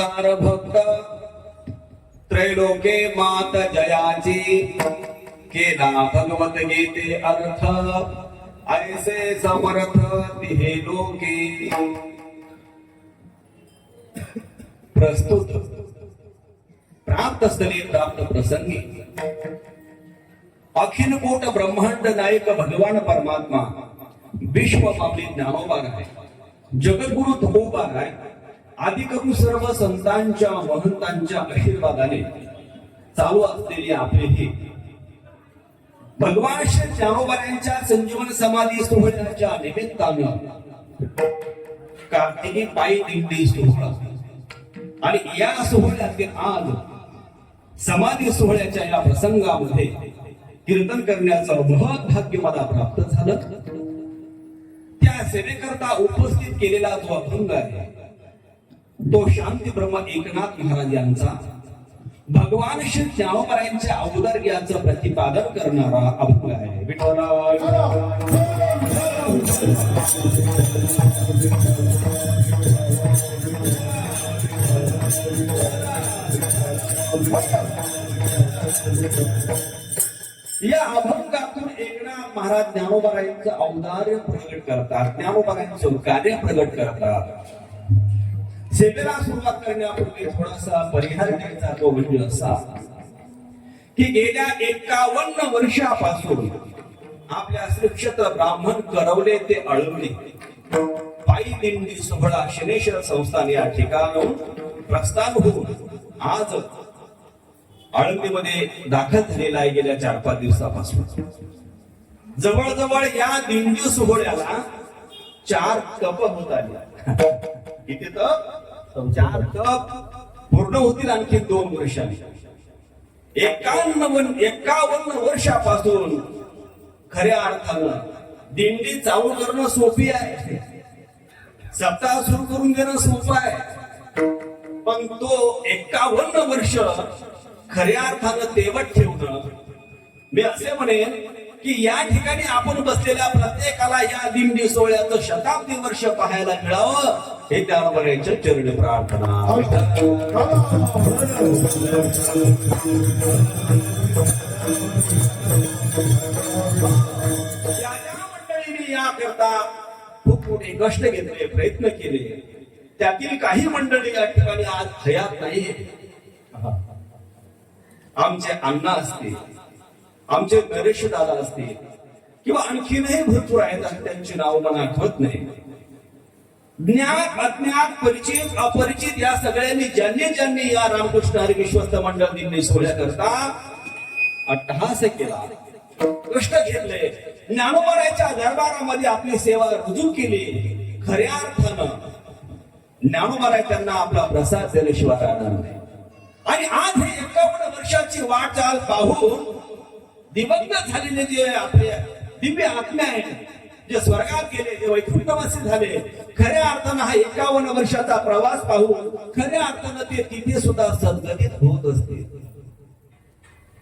सार भक्त त्रैलोके मात जयाची। केला भगवत गीते अर्थ ऐसे समर्थ तिहे लोके। प्रस्तुत। प्राप्त स्थली प्राप्त प्रसंगी। अखिल कोट ब्रह्मांड नायक भगवान परमात्मा विश्व आपली ज्ञानोबा आहे जगद्गुरु तुकोबा आहे। आदिकवी सर्व संतांच्या महंतांच्या आशीर्वादाने चालू असलेली आपली ही. भगवान श्री ज्ञानोबाऱ्यांच्या संजीवन समाधी सोहळ्याच्या निमित्तानं कार्तिकी पायी दिंडी सोहळा. आणि या सोहळ्यातील आज समाधी सोहळ्याच्या या प्रसंगामध्ये कीर्तन करण्याचं महत् भाग्य मला प्राप्त झालं. त्या सेवेकरता उपस्थित केलेला जो अभंग आहे तो शांती ब्रह्म एकनाथ महाराज यांचा भगवान श्री ज्ञानोबरायांच्या याचं प्रतिपादन करणारा अभंग आहे. या अभंगातून एकनाथ महाराज ज्ञानोबरायांचं औदार्य प्रगट करतात. ज्ञानोबरायांचं कार्य प्रगट करतात. सेवेला सुरुवात करण्यापूर्वी थोडासा परिहार द्यायचा तो म्हणजे असा. की गेल्या एकावन्न वर्षापासून आपल्या श्रीक्षेत्र ब्राह्मण करवले ते अळवले पायी दिंडी सोहळा शनेश्वर संस्थान या ठिकाणाहून प्रस्थान होऊन आज आळंदीमध्ये दाखल झालेला आहे गेल्या चार पाच दिवसापासून. जवळजवळ या दिंडी सोहळ्याला चार कप होत आले. किती तर चार कप पूर्ण होतील आणखी दोन वर्षांनी. एकावन्न एकावन्न वर्षापासून खऱ्या अर्थानं दिंडी चालू करणं सोपी आहे. सप्ताह सुरू करून देणं सोपं आहे. पण तो एकावन्न वर्ष खऱ्या अर्थानं तेवट ठेवणं मी असे म्हणेन की या ठिकाणी आपण बसलेल्या प्रत्येकाला या दिंडी सोहळ्याचं शताब्दी वर्ष पाहायला मिळावं हे त्याबरोबर चरण चरणी प्रार्थना. याकरता खूप मोठे कष्ट घेतले प्रयत्न केले. त्यातील काही मंडळी या ठिकाणी आज हयात नाही आमचे अण्णा असतील आमचे नरेश दादा असतील किंवा आणखीनही भरपूर आहेत आणि त्यांची नाव मला आठवत नाही. ज्ञात अज्ञात परिचित अपरिचित या सगळ्यांनी ज्यांनी ज्यांनी या रामकृष्ण हरी विश्वस्त मंडळ दिंडी सोहळ्याकरता अट्टहास केला. कष्ट घेतले. ज्ञानोबराच्या दरबारामध्ये आपली सेवा रुजू केली. खऱ्या अर्थानं ज्ञानोबराय त्यांना आपला प्रसाद दिल्याशिवाय राहणार नाही. आणि आज हे एकावन्न वर्षाची वाटचाल पाहून दिवंगत झालेले जे आपले दिव्य आत्मे आहेत जे स्वर्गात गेले जे वैकुंठवासी झाले खऱ्या अर्थानं हा एकावन्न वर्षाचा प्रवास पाहून खऱ्या अर्थानं ते तिथे सुद्धा सद्गतीत होत असते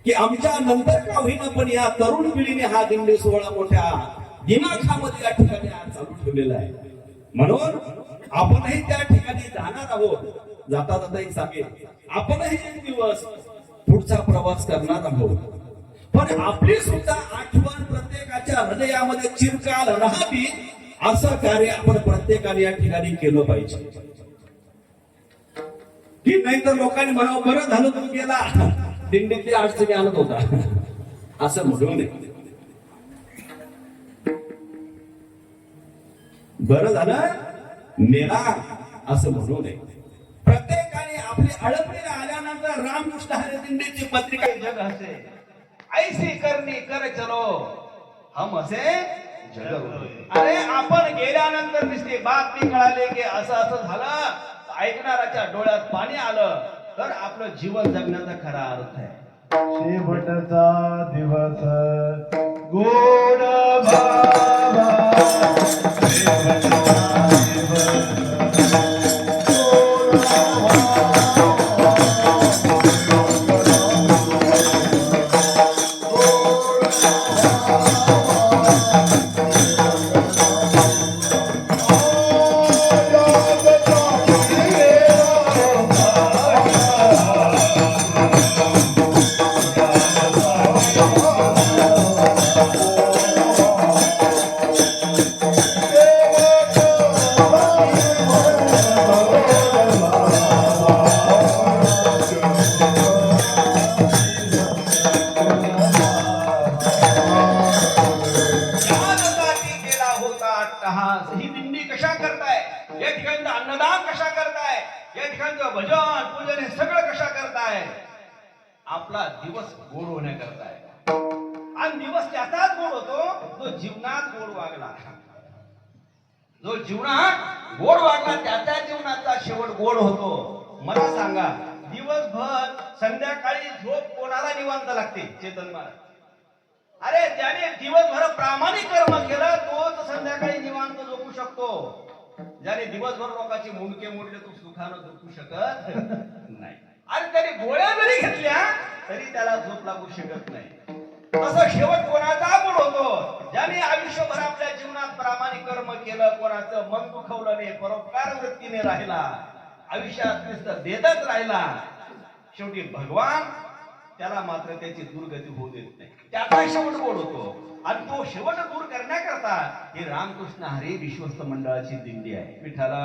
की आमच्या नंतर का होईना पण या तरुण पिढीने हा दिंडी सोहळा मोठ्या दिमाखामध्ये या ठिकाणी चालू ठेवलेला आहे. म्हणून आपणही त्या ठिकाणी जाणार आहोत. जाता जाता एक सांगेल आपणही एक दिवस पुढचा प्रवास करणार आहोत. पण आपली सुद्धा आठवण प्रत्येकाच्या हृदयामध्ये चिरकाल राहावी असं कार्य आपण प्रत्येकाने या ठिकाणी केलं पाहिजे. की नाही तर लोकांनी म्हणावं बरं झालं तू गेला. दिंडीतली अडचणी आणत होता. असं म्हणू नये. बरं झालं मेला असं म्हणू नये. प्रत्येकाने आपली अडचणीला आल्यानंतर रामकृष्ण हरे दिंडीची पत्रिका जग हसे ऐसी करनी कर चलो। हम असे. अरे आपण गेल्यानंतर नुसती बातमी कळाली की असं असं झालं ऐकणाराच्या डोळ्यात पाणी आलं तर आपलं जीवन जगण्याचा खरा अर्थ आहे. शेवटचा दिवस. गोड बाबा शेवटचा दिवस. या ठिकाणचं अन्नदान कशा करताय? या ठिकाणचं भजन पूजन हे सगळं कशा करताय? आपला दिवस गोड होण्याकरताय. आणि दिवस त्याचाच गोड होतो जो जीवनात गोड वागला. जो जीवनात गोड वागला त्याच्या जीवनाचा शेवट गोड होतो. मला सांगा दिवसभर संध्याकाळी झोप कोणाला निवांत लागते? चेतन महाराज. अरे ज्याने दिवसभर प्रामाणिक कर्म केलं तोच संध्याकाळी निवांत झोपू शकतो. ज्याने दिवसभर लोकांची मुंडके मोडले तो सुखानं झोपू शकत नाही. आणि त्याने गोळ्या जरी घेतल्या तरी त्याला झोप लागू शकत नाही. तसं शेवट कोणाचा गुण होतो? ज्याने आयुष्यभर आपल्या जीवनात प्रामाणिक कर्म केलं कोणाचं मन दुखवलं नाही परोपकार वृत्तीने राहिला आयुष्यात नुसतं देतच राहिला शेवटी भगवान त्याला मात्र त्याची दुर्गती होऊ देत नाही. त्याचा शेवट गोड होतो? आणि तो शेवट दूर करण्याकरता हे रामकृष्ण हरी विश्वस्त मंडळाची दिंडी आहे. विठाला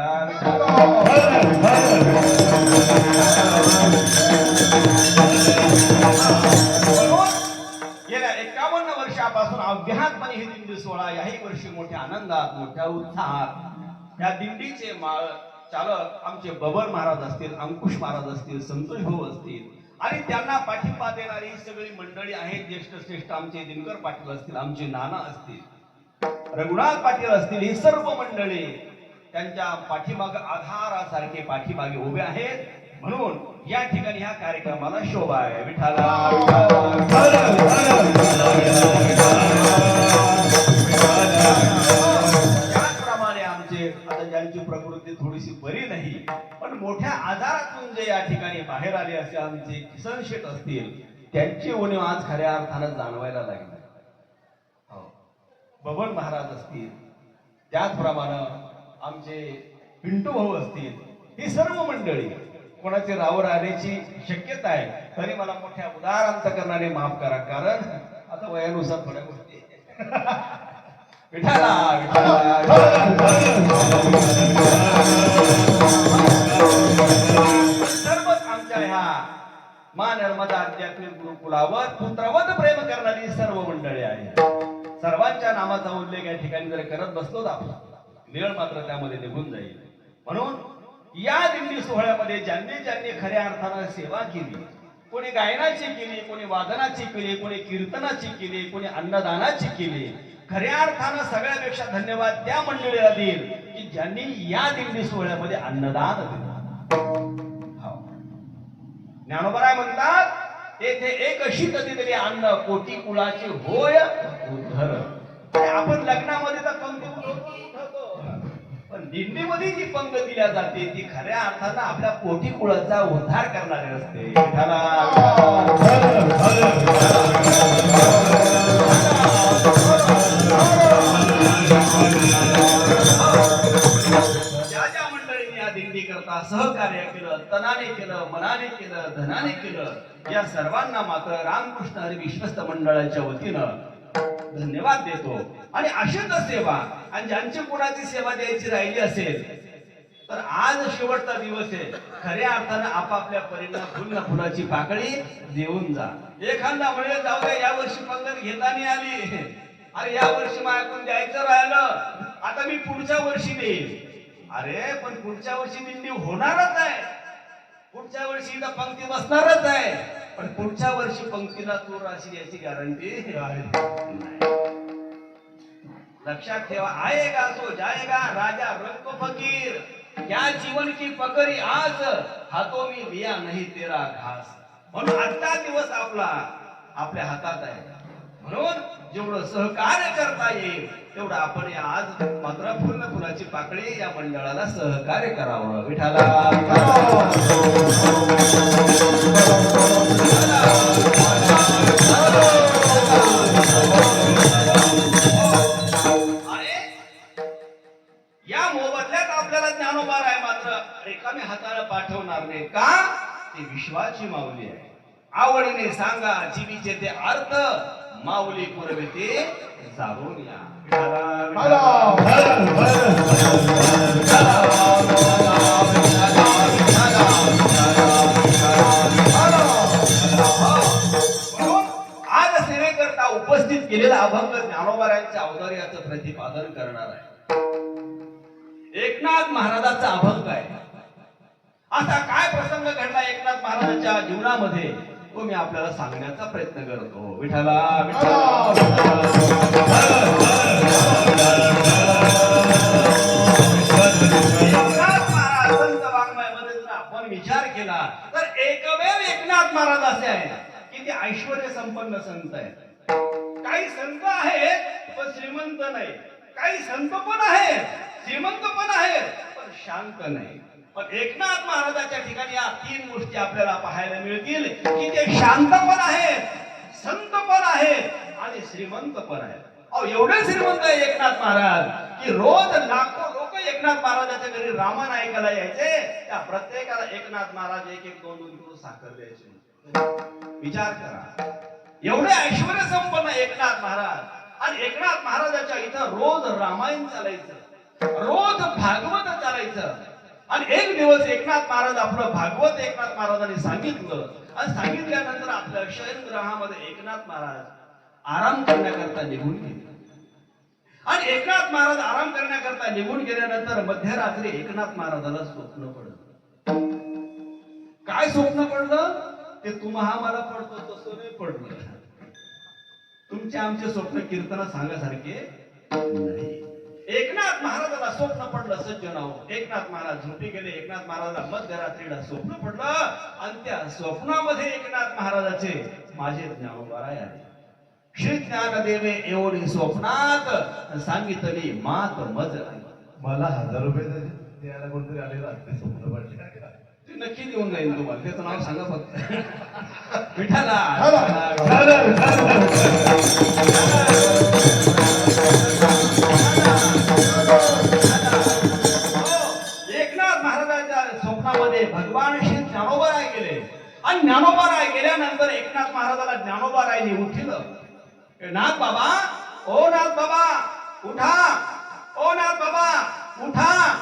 गेल्या एकावन्न वर्षापासून अव्याहतपणे ही दिंडी सोहळा याही वर्षी मोठ्या आनंदात मोठ्या उत्साहात. या दिंडीचे माळ चालक आमचे बबर महाराज असतील अंकुश महाराज असतील संतोष भाऊ असतील आणि त्यांना पाठिंबा देणारी ही सगळी मंडळी आहेत ज्येष्ठ श्रेष्ठ आमचे दिनकर पाटील असतील आमचे नाना असतील रघुनाथ पाटील असतील ही सर्व मंडळी त्यांच्या पाठीमाग आधारासारखे पाठीमागे उभे आहेत म्हणून या ठिकाणी ह्या कार्यक्रमाला शोभा आहे विठाला प्रकृती थोडीशी बरी नाही पण मोठ्या आजारातून जे या ठिकाणी बाहेर आले असे आमचे किसन शेट असतील त्यांची उणीव आज खऱ्या अर्थानं जाणवायला लागली हो. बबन महाराज असतील त्याचप्रमाणे आमचे पिंटू भाऊ असतील ही सर्व मंडळी कोणाचे रावर आण्याची शक्यता आहे तरी मला मोठ्या उदार अंतकरणाने माफ करा कारण आता वयानुसार थोड्या गोष्टी विठाला सर्वच आमच्या ह्या मा नर्मदा आध्यात्मिक गुरुकुलावर पुत्रवत प्रेम करणारी सर्व मंडळी आहेत. सर्वांच्या नामाचा उल्लेख या ठिकाणी जर करत बसलो तर आपला वेळ मात्र त्यामध्ये निघून जाईल. म्हणून या दिंडी सोहळ्यामध्ये ज्यांनी ज्यांनी खऱ्या अर्थानं सेवा केली कोणी गायनाची केली कोणी वादनाची केली कोणी कीर्तनाची केली कोणी अन्नदानाची केली खऱ्या अर्थानं सगळ्यापेक्षा धन्यवाद त्या मंडळीला देईल की ज्यांनी या दिंडी सोहळ्यामध्ये अन्नदान दिलं. हो. ज्ञानोबराय म्हणतात तेथे एक अशी कधीतरी अन्न कोटी कुळाचे होय उद्धर. आपण लग्नामध्ये तर पंक्ती पण दिंडीमध्ये जी पंग दिल्या जाते ती खऱ्या अर्थानं आपल्या कोटी कुळाचा उद्धार करणारी असते. सहकार्य केलं तनाने केलं मनाने केलं धनाने केलं. या सर्वांना मात्र रामकृष्ण हरी विश्वस्त मंडळाच्या वतीनं धन्यवाद देतो. आणि अशीच सेवा आणि ज्यांची कोणाची सेवा द्यायची राहिली असेल तर आज शेवटचा दिवस आहे. खऱ्या अर्थानं आपापल्या परीनं फुल फुलाची पाकळी देऊन जा. एखादा म्हणजे जाऊ द्या या वर्षी पंगत घेता नाही आली. अरे या वर्षी माझ्याकडून द्यायचं राहिलं आता मी पुढच्या वर्षी देईल अरे पण पुढच्या वर्षी दिंडी होणारच आहे. पुढच्या वर्षी इथं पंक्ती बसणारच आहे. पण पुढच्या वर्षी पंक्तीला तूर अशी याची गॅरंटी लक्षात ठेवा आएगा तो जाएगा राजा रंग फकीर. क्या जीवन की पकडी आज हातो मी लिया नाही तेरा घास. म्हणून आजचा दिवस आपला आपल्या हातात आहे. म्हणून जेवढं सहकार्य करता येईल तेवढं आपण या आज मात्र पूर्ण फुलाची पाकळी या मंडळाला सहकार्य करावं. विठाला या मोबदल्यात आपल्याला ज्ञानोबार आहे मात्र. रिकामी हाताला पाठवणार नाही का? ती विश्वाची माऊली आहे. आवडीने सांगा जीवीचे ते अर्थ. माऊली पुरवे आज सेवेकरता उपस्थित केलेला अभंग ज्ञानोबारायांच्या औदार्याचं प्रतिपादन करणार आहे. एकनाथ महाराजांचा अभंग आहे. असा काय प्रसंग घडला एकनाथ महाराजांच्या जीवनामध्ये? तो मी आपल्याला सांगण्याचा प्रयत्न करतो. विठाला आपण विचार केला तर एकमेव एकनाथ महाराज असे आहेत की ते ऐश्वर संपन्न संत आहेत. काही संत आहेत पण श्रीमंत नाही. काही संत पण आहेत श्रीमंत पण आहेत पण शांत नाही. पण एकनाथ महाराजाच्या ठिकाणी या तीन गोष्टी आपल्याला पाहायला मिळतील. की ते शांत पण आहेत संत पण आहेत आणि श्रीमंत पण आहेत. अहो एवढे श्रीमंत आहे एकनाथ महाराज की रोज लाखो लोक एकनाथ महाराजाच्या घरी रामायण ऐकायला यायचे. त्या प्रत्येकाला एकनाथ महाराज एक एक दोन दोन किलो साखर द्यायचे विचार करा. एवढे ऐश्वर संपन्न एकनाथ महाराज. आणि एकनाथ महाराजाच्या इथं रोज रामायण चालायचं. रोज भागवत चालायचं. आणि एक दिवस एकनाथ महाराज आपलं भागवत एकनाथ महाराजांनी सांगितलं. आणि सांगितल्यानंतर आपल्या शयनग्रहामध्ये एकनाथ महाराज आराम करण्याकरता निघून गेले. आणि एकनाथ महाराज आराम करण्याकरता निघून गेल्यानंतर मध्यरात्री एकनाथ महाराजाला स्वप्न पडलं. काय स्वप्न पडलं? ते तुम्हा मला पडतो तसं नाही पडलं. तुमचे आमचे स्वप्न कीर्तना सांगासारखे नाही. एकनाथ महाराजाला स्वप्न पडलं सज्जनाव एकनाथ महाराज झोपी गेले. एकनाथ महाराजाला मध्यरात्रीला स्वप्न पडलं आणि त्या स्वप्नामध्ये एकनाथ महाराजाचे माझे ज्ञानोबाराय आले. श्री ज्ञानदेवे एवढी स्वप्नात सांगितली मात मज मला हजार रुपये. द्यायला कोणतरी आलेलं असते स्वप्न पडले. ते नक्की देऊन जाईल तुम्हाला. त्याचं नाव सांगा फक्त. विठाला ज्ञानोबाराय एकनाथ महाराजाला ज्ञानोबा रायने उठिलं. नाथ बाबा ओ नाथ बाबा उठा. ओ नाथ बाबा उठा.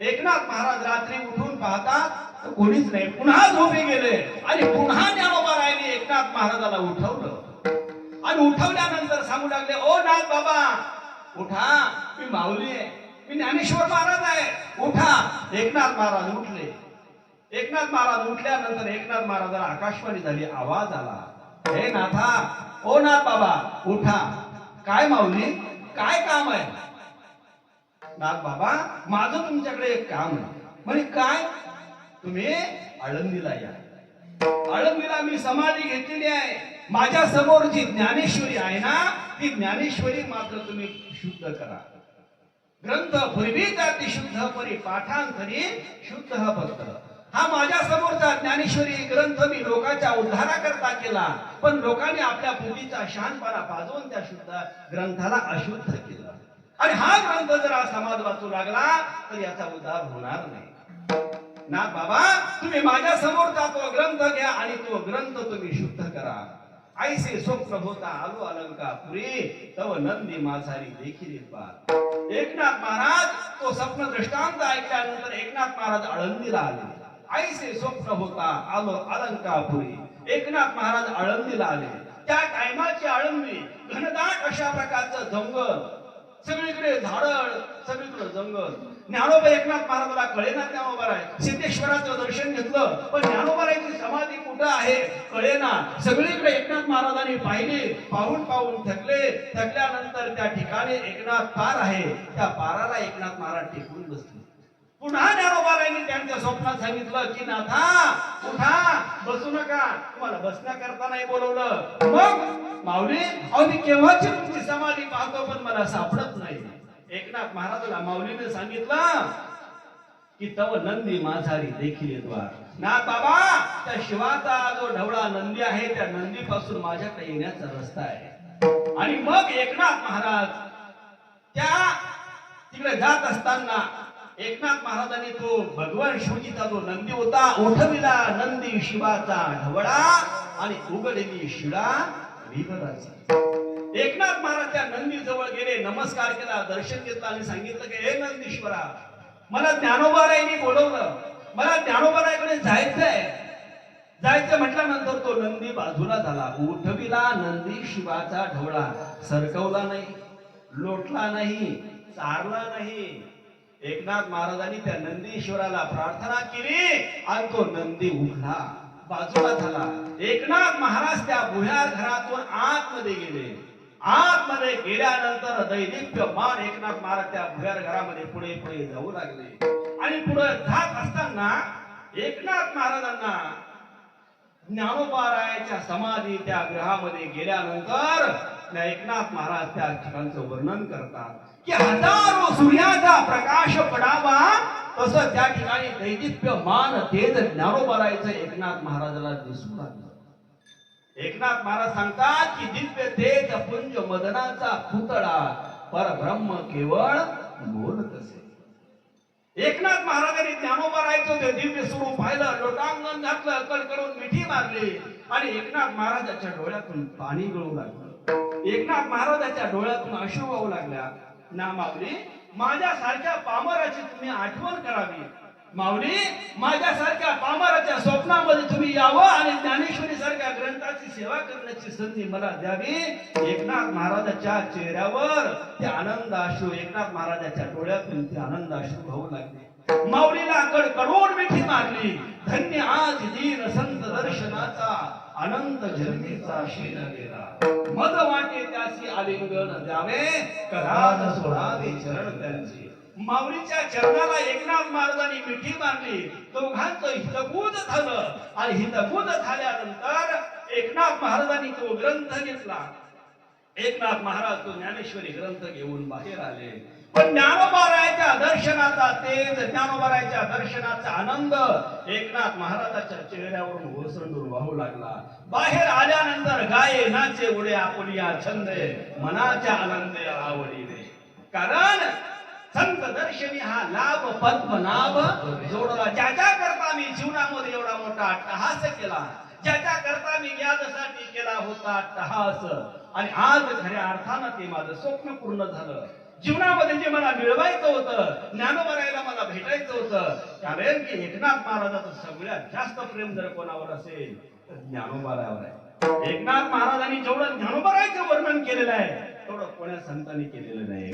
एकनाथ महाराज रात्री उठून पाहतात तर कोणीच नाही. पुन्हा झोपे गेले. आणि पुन्हा ज्ञानोबा रायने एकनाथ महाराजाला उठवलं. आणि उठवल्यानंतर सांगू लागले ओ नाथ बाबा उठा. मी माऊली आहे. मी ज्ञानेश्वर महाराज आहे. उठा. एकनाथ महाराज उठले. एकनाथ महाराज उठल्यानंतर एकनाथ महाराजाला आकाशवाणी झाली आवाज आला. हे नाथा हो ओ नाथ बाबा उठा. काय माऊली काय काम आहे? नाथ बाबा माझं तुमच्याकडे एक काम आहे. म्हणजे काय? तुम्ही आळंदीला या. आळंदीला मी समाधी घेतलेली आहे. माझ्यासमोर जी ज्ञानेश्वरी आहे ना ती ज्ञानेश्वरी मात्र तुम्ही शुद्ध करा. ग्रंथ पूर्वी जाती शुद्ध परी पाठांतरी शुद्ध पत्र हा माझ्या समोरचा ज्ञानेश्वरी ग्रंथ मी लोकांच्या उद्धाराकरता केला. पण लोकांनी आपल्या बुद्धीचा शांतपणा पाजवून त्या शुद्ध ग्रंथाला अशुद्ध केलं. आणि हा ग्रंथ जर हा समाज वाचू लागला तर याचा उद्धार होणार नाही. ना बाबा तुम्ही माझ्या समोरचा तो ग्रंथ घ्या आणि तो ग्रंथ तुम्ही शुद्ध करा. ऐसे स्वप्न होता आलो अलंकापुरी तव नंदी माझारी देखील एकनाथ महाराज तो स्वप्न दृष्टांत ऐकल्यानंतर एकनाथ महाराज आळंदीला आले. आईसे स्वप्न होता आलो अलंकापुरी एकनाथ महाराज आळंदीला आले. त्या टायमाची आळंदी घनदाट अशा प्रकारचं जंगल. सगळीकडे झाड सगळीकडे जंगल. ज्ञानोबा एकनाथ महाराजाला कळेना ज्ञानोबाराय सिद्धेश्वराचं दर्शन घेतलं. पण ज्ञानोबारायची समाधी कुठं आहे? कळेना. सगळीकडे एकनाथ महाराजांनी पाहिले. पाहून पाहून थकले. थकल्यानंतर त्या ठिकाणी एकनाथ पार आहे. त्या पाराला एकनाथ महाराज टेकून बसले. पुन्हा ज्ञानोबाबाईंनी त्यांच्या स्वप्नात सांगितलं की नाथा उठा बसू नका. तुम्हाला बसण्याकरता नाही बोलवलं. मग माऊली अहो मी केव्हाची तुमची समाधी पाहतो पण मला सापडत नाही. एकनाथ महाराजाला माऊलीने सांगितलं की तव नंदी माझारी देखील द्वार ना बाबा त्या शिवाचा जो ढवळा नंदी आहे त्या नंदी पासून माझ्याकडे येण्याचा रस्ता आहे. आणि मग एकनाथ महाराज त्या तिकडे जात असताना एकनाथ महाराजांनी तो भगवान शिवजीचा जो नंदी होता उठविला नंदी शिवाचा ढवळा आणि उघडली शिळा एकनाथ महाराज त्या नंदी जवळ गेले नमस्कार केला दर्शन घेतलं आणि सांगितलं की हे नंदीश्वरा मला ज्ञानोबारायने बोलवलं. मला ज्ञानोबारायकडे जायचंय. जायचं म्हटल्यानंतर तो नंदी बाजूला झाला. उठविला नंदी शिवाचा ढवळा. सरकवला नाही लोटला नाही चारला नाही. एकनाथ महाराजांनी त्या नंदीश्वराला प्रार्थना केली आणि तो नंदी उघडा. बाजूला झाला. एकनाथ महाराज त्या भुयार घरातून आतमध्ये गेले. आतमध्ये गेल्यानंतर दैदिप्य मान एकनाथ महाराज त्या भुयार घरामध्ये पुढे पुढे जाऊ लागले. आणि पुढे जात असताना एकनाथ महाराजांना ज्ञानोपारायाच्या समाधी त्या ग्रहामध्ये गेल्यानंतर त्या एकनाथ महाराज त्या ठिकाणचं वर्णन करतात. की हजारो सूर्याचा प्रकाश पडावा तसं त्या ठिकाणी दैदिप्यमान तेज ज्ञानोबारायचं एकनाथ महाराजाला दिसू लागलं एकनाथ महाराज सांगतात की दिव्य तेज पुंज मदनाचा पुतळा परब्रह्म केवळ बोलत असे. एकनाथ महाराजांनी ज्ञानोबा राहायचं ते दिव्य स्वरूप पाहिलं लोटांगण घातलं अकल करून मिठी मारली आणि एकनाथ महाराजाच्या डोळ्यातून पाणी गळू लागलं. एकनाथ महाराजाच्या डोळ्यातून अश्रू वाहू लागल्या. ना माऊली माझ्यासारख्या पामराची तुम्ही आठवण करावी. माऊली माझ्यासारख्या पामराच्या स्वप्नामध्ये तुम्ही यावं आणि ज्ञानेश्वरी सारख्या ग्रंथाची सेवा करण्याची संधी मला द्यावी. एकनाथ महाराजाच्या चेहऱ्यावर ते आनंद अश्रू एकनाथ महाराजाच्या डोळ्यातून ते आनंद अश्रू भाऊ लागले. माऊलीला कड कडकडून मिठी मारली. धन्य आज दीन संत दर्शनाचा. अनंत जन्मीचा शील गेला. मद वाटे त्यासी आलिंगन द्यावे. कदाच सोडावे चरण त्यांचे. माऊलीच्या चरणाला एकनाथ महाराजांनी मिठी मारली. दोघांचं हितगुज झालं. आणि हितगुज झाल्यानंतर एकनाथ महाराजांनी तो ग्रंथ घेतला. एकनाथ महाराज तो ज्ञानेश्वरी ग्रंथ घेऊन बाहेर आले. पण ज्ञानोबारायच्या दर्शनाचा तेज ज्ञानोबारायच्या दर्शनाचा आनंद एकनाथ महाराजाच्या चेहऱ्यावरून ओसंडून वाहू लागला. बाहेर आल्यानंतर गाये नाचे उडे आपुलिया छंदे मनाच्या आनंद आवडीने. कारण संत दर्शनी हा लाभ पद्मनाभ जोडला. ज्याच्या करता मी जीवनामध्ये एवढा मोठा अट्टहास केला ज्याच्या करता मी यादसाठी केला होता अट्टहास. आणि आज खऱ्या अर्थानं ते माझं स्वप्न पूर्ण झालं. जीवनामध्ये जे मला मिळवायचं होतं ज्ञानोबरायला मला भेटायचं होतं कारण की एकनाथ महाराजाचं सगळ्यात जास्त प्रेम जर कोणावर असेल तर ज्ञानोबारावर आहे. एकनाथ महाराजांनी जेवढं ज्ञानोबारायचं वर्णन केलेलं आहे तेवढं कोण्या संतांनी केलेलं नाही.